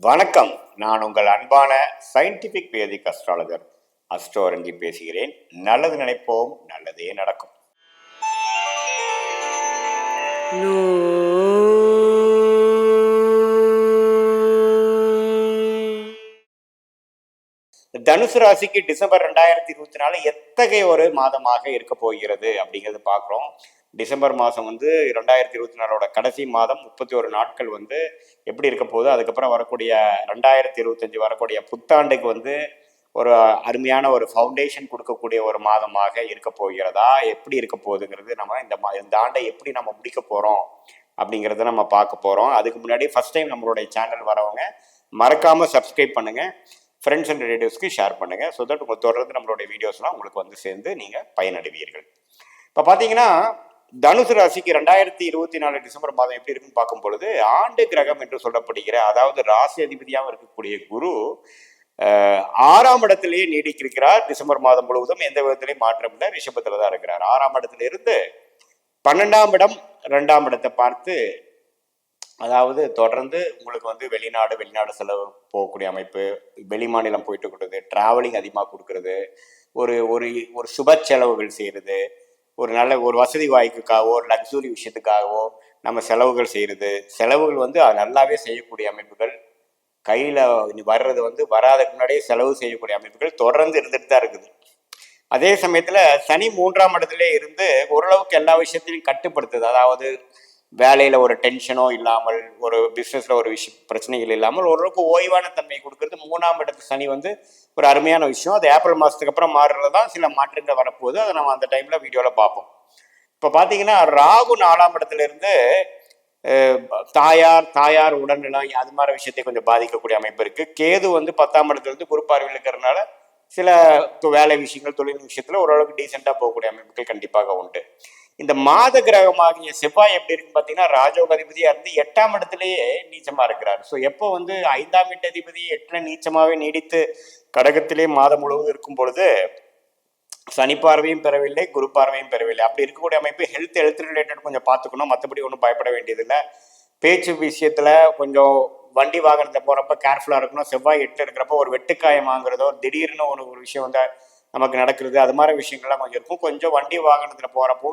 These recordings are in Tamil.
வணக்கம். நான் உங்கள் அன்பான சயின்டிபிக் வேதிக் அஸ்ட்ராலஜர் அஸ்ட்ரோரஞ்சி பேசுகிறேன். நல்லது நினைப்போம் நல்லதே நடக்கும். தனுசு ராசிக்கு டிசம்பர் ரெண்டாயிரத்தி இருபத்தி நாலு எத்தகைய ஒரு மாதமாக இருக்க போகிறது அப்படிங்கிறது பார்க்குறோம். டிசம்பர் மாதம் வந்து ரெண்டாயிரத்தி இருபத்தி நாலோட கடைசி மாதம் முப்பத்தி ஒரு நாட்கள் வந்து எப்படி இருக்க போகுது அதுக்கப்புறம் வரக்கூடிய ரெண்டாயிரத்தி இருபத்தஞ்சி வரக்கூடிய புத்தாண்டுக்கு வந்து ஒரு அருமையான ஒரு ஃபவுண்டேஷன் கொடுக்கக்கூடிய ஒரு மாதமாக இருக்க போகிறதா எப்படி இருக்க போகுதுங்கிறது நம்ம இந்த மா இந்த ஆண்டை எப்படி நம்ம முடிக்க போகிறோம் அப்படிங்கிறத நம்ம பார்க்க போகிறோம் அதுக்கு முன்னாடி ஃபஸ்ட் டைம் நம்மளுடைய சேனல் வரவங்க மறக்காமல் சப்ஸ்கிரைப் பண்ணுங்கள் ஃப்ரெண்ட்ஸ் அண்ட் ரிலேட்டிவ்ஸ்க்கு ஷேர் பண்ணுங்கள் ஸோ தட் உங்கள் தொடர்ந்து நம்மளுடைய வீடியோஸ்லாம் உங்களுக்கு வந்து சேர்ந்து நீங்கள் பயனடைவீர்கள். இப்போ பார்த்தீங்கன்னா தனுசு ராசிக்கு ரெண்டாயிரத்தி இருபத்தி நாலு டிசம்பர் மாதம் எப்படி இருக்குன்னு பார்க்கும் பொழுது ஆண்டு கிரகம் என்று சொல்லப்படுகிற அதாவது ராசி அதிபதியாக இருக்கக்கூடிய குரு ஆறாம் இடத்திலேயே நீடிக்கிறார் டிசம்பர் மாதம் முழுவதும் எந்த விதத்திலையும் மாற்றம் இல்லை. ரிஷபத்தில் தான் இருக்கிறார். ஆறாம் இடத்துல இருந்து பன்னெண்டாம் இடம் ரெண்டாம் இடத்தை பார்த்து அதாவது தொடர்ந்து உங்களுக்கு வந்து வெளிநாடு வெளிநாடு செலவு போகக்கூடிய அமைப்பு வெளி மாநிலம் போயிட்டு கொடுக்குறது டிராவலிங் அதிகமாக கொடுக்கறது ஒரு ஒரு ஒரு சுப செலவுகள் செய்கிறது ஒரு நல்ல ஒரு வசதி வாய்ப்புக்காகவோ ஒரு லக்ஸுரி விஷயத்துக்காகவோ நம்ம செலவுகள் செய்கிறது செலவுகள் வந்து நல்லாவே செய்யக்கூடிய அமைப்புகள். கையில் வர்றது வந்து வராதுக்கு முன்னாடியே செலவு செய்யக்கூடிய அமைப்புகள் தொடர்ந்து இருந்துட்டு தான் இருக்குது. அதே சமயத்தில் சனி மூன்றாம் இடத்துல இருந்து ஓரளவுக்கு எல்லா விஷயத்தையும் கட்டுப்படுத்துது. அதாவது வேலையில் ஒரு டென்ஷனோ இல்லாமல் ஒரு பிஸ்னஸில் ஒரு விஷயம் பிரச்சனைகள் இல்லாமல் ஓரளவுக்கு ஓய்வான தன்மை கொடுக்கறது. மூணாம் இடத்து சனி வந்து ஒரு அருமையான விஷயம். அது ஏப்ரல் மாதத்துக்கு அப்புறம் மாறுறது தான் சில மாற்றங்கள் வரப்போகுது. அதை நம்ம அந்த டைமில் வீடியோவில் பார்ப்போம். இப்போ பார்த்தீங்கன்னா ராகு நாலாம் இடத்துலேருந்து தாயார் தாயார் உடல்நிலை அது மாதிரி விஷயத்தை கொஞ்சம் பாதிக்கக்கூடிய அமைப்பு இருக்குது கேது வந்து பத்தாம் இடத்துலேருந்து குரு பார்வையில் இருக்கிறதுனால சில வேலை விஷயங்கள் தொழில் விஷயத்தில் ஓரளவுக்கு டீசெண்டாக போகக்கூடிய அமைப்புகள் கண்டிப்பாக உண்டு. இந்த மாத கிரகமாகிய செவ்வாய் எப்படி இருக்குன்னு பார்த்தீங்கன்னா ராஜோக அதிபதியாக இருந்து எட்டாம் இடத்துலயே நீச்சமாக இருக்கிறார். ஸோ எப்போ வந்து ஐந்தாம் வீட்டு அதிபதி எட்டுல நீச்சமாகவே நீடித்து கடகத்திலே மாதம் முழுவதும் இருக்கும் பொழுது சனி பார்வையும் பெறவில்லை குரு பார்வையும் பெறவில்லை. அப்படி இருக்கக்கூடிய அமைப்பு ஹெல்த் ஹெல்த் ரிலேட்டட் கொஞ்சம் பார்த்துக்கணும். மற்றபடி ஒன்றும் பயப்பட வேண்டியதில்லை. பேச்சு விஷயத்தில் கொஞ்சம் வண்டி வாகனத்தை போகிறப்ப கேர்ஃபுல்லாக இருக்கணும். செவ்வாய் எட்டு இருக்கிறப்ப ஒரு வெட்டுக்காயம் வாங்குறதோ திடீர்னு ஒரு ஒரு விஷயம் வந்து நமக்கு நடக்கிறது அது மாதிரி விஷயங்கள்லாம் கொஞ்சம் இருக்கும். கொஞ்சம் வண்டி வாகனத்தில் போகிறப்போ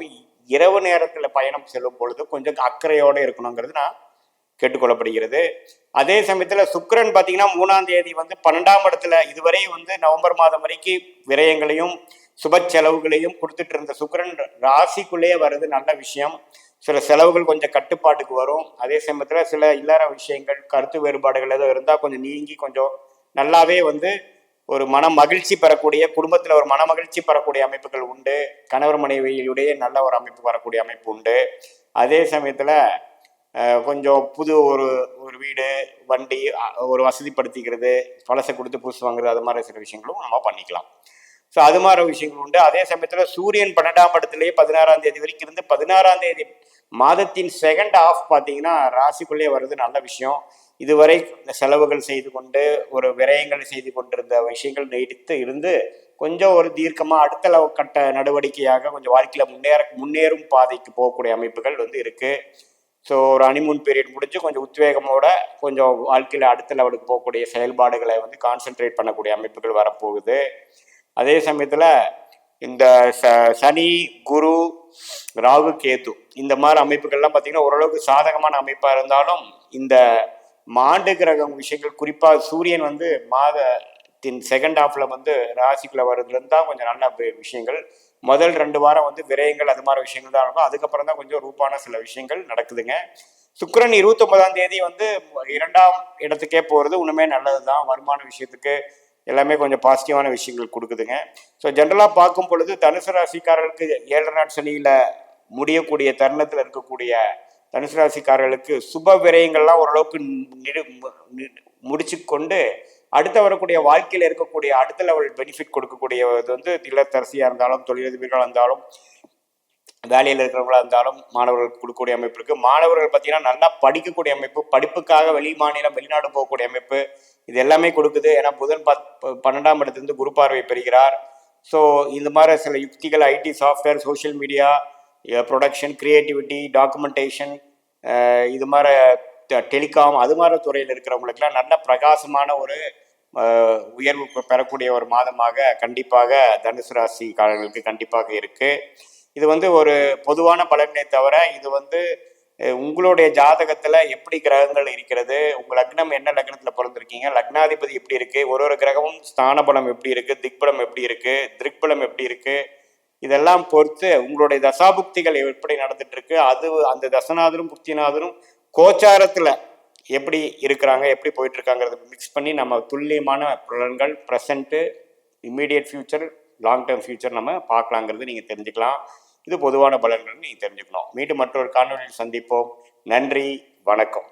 இரவு நேரத்தில் பயணம் செல்லும் பொழுது கொஞ்சம் அக்கறையோடு இருக்கணுங்கிறது நான் கேட்டுக்கொள்ளப்படுகிறது. அதே சமயத்தில் சுக்கிரன் பார்த்தீங்கன்னா மூணாம் தேதி வந்து பன்னெண்டாம் இடத்துல இதுவரை வந்து நவம்பர் மாதம் வரைக்கும் விரயங்களையும் சுப செலவுகளையும் கொடுத்துட்டு இருந்த சுக்கரன் ராசிக்குள்ளேயே வர்றது நல்ல விஷயம். சில செலவுகள் கொஞ்சம் கட்டுப்பாட்டுக்கு வரும். அதே சமயத்தில் சில இல்லற விஷயங்கள் கருத்து வேறுபாடுகள் ஏதோ இருந்தால் கொஞ்சம் நீங்கி கொஞ்சம் நல்லாவே வந்து ஒரு மன மகிழ்ச்சி பெறக்கூடிய குடும்பத்தில் ஒரு மன மகிழ்ச்சி பெறக்கூடிய அமைப்புகள் உண்டு. கணவர் மனைவியுடைய நல்ல ஒரு அமைப்பு வரக்கூடிய அமைப்பு உண்டு. அதே சமயத்தில் கொஞ்சம் புது ஒரு ஒரு வீடு வண்டி ஒரு வசதிப்படுத்திக்கிறது பழசை கொடுத்து புதுசு வாங்குறது அது மாதிரி சில விஷயங்களும் நம்ம பண்ணிக்கலாம். ஸோ அது மாதிரி விஷயங்கள் உண்டு. அதே சமயத்தில் சூரியன் பன்னெண்டாம் இடத்துலேயே பதினாறாம் தேதி வரைக்கும் இருந்து பதினாறாம் தேதி மாதத்தின் செகண்ட் ஆஃப் பார்த்தீங்கன்னா ராசிக்குள்ளே வர்றது நல்ல விஷயம். இதுவரை செலவுகள் செய்து கொண்டு ஒரு விரயங்கள் செய்து கொண்டிருந்த விஷயங்கள் நீடித்து இருந்து கொஞ்சம் ஒரு தீர்க்கமாக அடுத்த கட்ட நடவடிக்கையாக கொஞ்சம் வாழ்க்கையில் முன்னேற முன்னேறும் பாதைக்கு போகக்கூடிய அமைப்புகள் வந்து இருக்குது ஸோ ஒரு அனிமூன் பீரியட் முடிஞ்சு கொஞ்சம் உத்வேகமோட கொஞ்சம் வாழ்க்கையில் அடுத்த லெவலுக்கு போகக்கூடிய செயல்பாடுகளை வந்து கான்சென்ட்ரேட் பண்ணக்கூடிய அமைப்புகள் வரப்போகுது. அதே சமயத்தில் இந்த ச சனி குரு ராகு கேது இந்த மாதிரி அமைப்புகள்லாம் பார்த்திங்கன்னா ஓரளவுக்கு சாதகமான அமைப்பாக இருந்தாலும் இந்த மாண்டு கிரகம் விஷயங்கள் குறிப்பாக சூரியன் வந்து மாதத்தின் செகண்ட் ஹாஃப்ல வந்து ராசிக்குள்ள வர்றதுலேருந்து தான் கொஞ்சம் நல்ல விஷயங்கள். முதல் ரெண்டு வாரம் வந்து விரயங்கள் அது மாதிரி விஷயங்கள் தான் இருக்கும். அதுக்கப்புறம் தான் கொஞ்சம் ரூபான சில விஷயங்கள் நடக்குதுங்க. சுக்கிரன் இருபத்தொன்பதாம் தேதி வந்து இரண்டாம் இடத்துக்கே போகிறது ஒன்றுமே நல்லது தான். வருமான விஷயத்துக்கு எல்லாமே கொஞ்சம் பாசிட்டிவான விஷயங்கள் கொடுக்குதுங்க. ஸோ ஜென்ரலாக பார்க்கும் பொழுது தனுசு ராசிக்காரர்களுக்கு ஏழரை நாட் சனியில் முடியக்கூடிய தருணத்தில் இருக்கக்கூடிய தனுசு ராசிக்காரர்களுக்கு சுப விரயங்கள்லாம் ஓரளவுக்கு நிடு முடிச்சு கொண்டு அடுத்த வரக்கூடிய வாழ்க்கையில் இருக்கக்கூடிய அடுத்த லெவல் பெனிஃபிட் கொடுக்கக்கூடியது வந்து இல்லத்தரசியாக இருந்தாலும் தொழிலதிபர்களாக இருந்தாலும் வேலையில் இருக்கிறவங்களாக இருந்தாலும் மாணவர்களுக்கு கொடுக்கக்கூடிய அமைப்பு இருக்குது மாணவர்கள் பார்த்தீங்கன்னா நல்லா படிக்கக்கூடிய அமைப்பு படிப்புக்காக வெளி மாநிலம் வெளிநாடு போகக்கூடிய அமைப்பு இது எல்லாமே கொடுக்குது. ஏன்னா புதன் பத் ப- பன்னெண்டாம் இடத்துலேருந்து குரு பார்வை பெறுகிறார். ஸோ இந்த மாதிரி சில யுக்திகள் IT software social media production creativity documentation இது மாதிரி டெலிகாம் அது மாதிரி துறையில் இருக்கிறவங்களுக்குலாம் நல்ல பிரகாசமான ஒரு உயர்வு பெறக்கூடிய ஒரு மாதமாக கண்டிப்பாக தனுசு ராசிக்காரர்களுக்கு கண்டிப்பாக இருக்குது இது வந்து ஒரு பொதுவான பலனே தவிர இது வந்து உங்களுடைய ஜாதகத்தில் எப்படி கிரகங்கள் இருக்கிறது உங்கள் லக்னம் என்ன லக்னத்தில் பிறந்திருக்கீங்க லக்னாதிபதி எப்படி இருக்குது ஒரு ஒரு கிரகமும் ஸ்தான பலம் எப்படி இருக்குது திக்பலம் எப்படி இருக்குது திருக்பலம் எப்படி இருக்குது இதெல்லாம் பொறுத்து உங்களுடைய தசாபுக்திகள் எப்படி நடந்துட்டு இருக்கு அது அந்த தசநாதரும் புக்திநாதரும் கோச்சாரத்துல எப்படி இருக்கிறாங்க எப்படி போயிட்டு இருக்காங்கிறத மிக்ஸ் பண்ணி நம்ம துல்லியமான பலன்கள் present immediate future long term future நம்ம பார்க்கலாங்கிறது நீங்கள் தெரிஞ்சுக்கலாம். இது பொதுவான பலன்கள்னு நீங்கள் தெரிஞ்சுக்கணும். மீண்டும் மற்றொரு காணொலியில் சந்திப்போம். நன்றி வணக்கம்.